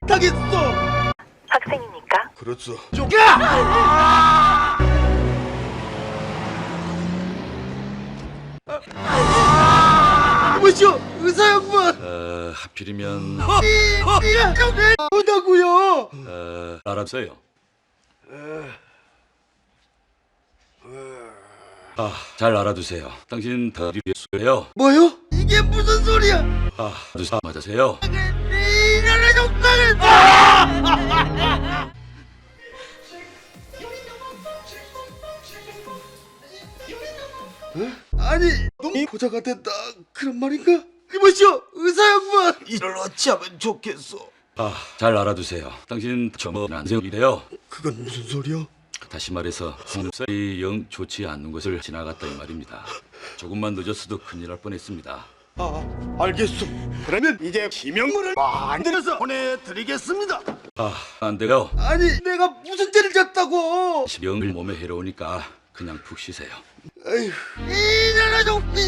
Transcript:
못하겠어. 학생입니까? 그렇소. 야! 뭐시오 의사 양반. 어, 하필이면 이가 정말 뭐다고요? 어, 알아보세요. 아, 잘 알아두세요. 당신 더 뒤에요. 뭐요? 이게 무슨 소리야? 아, 두사 맞으세요. 이 나라 정당을. 아니, 놈이 보자가 된다 그런 말인가? 이보시오, 의사 양반. 이를 어찌하면 좋겠소? 아, 잘 알아두세요. 당신 점은 안생이래요. 그건 무슨 소리야? 다시 말해서 송립살이 영 좋지 않는 것을 지나갔다 이 말입니다. 조금만 늦었어도 큰일 날 뻔했습니다. 아, 알겠소. 그러면 이제 지명물을 만들어서 보내드리겠습니다. 아, 안 돼요. 아니, 내가 무슨 죄를 졌다고? 영을 몸에 해로우니까 그냥 푹 쉬세요. 에휴, 이 나라 정비.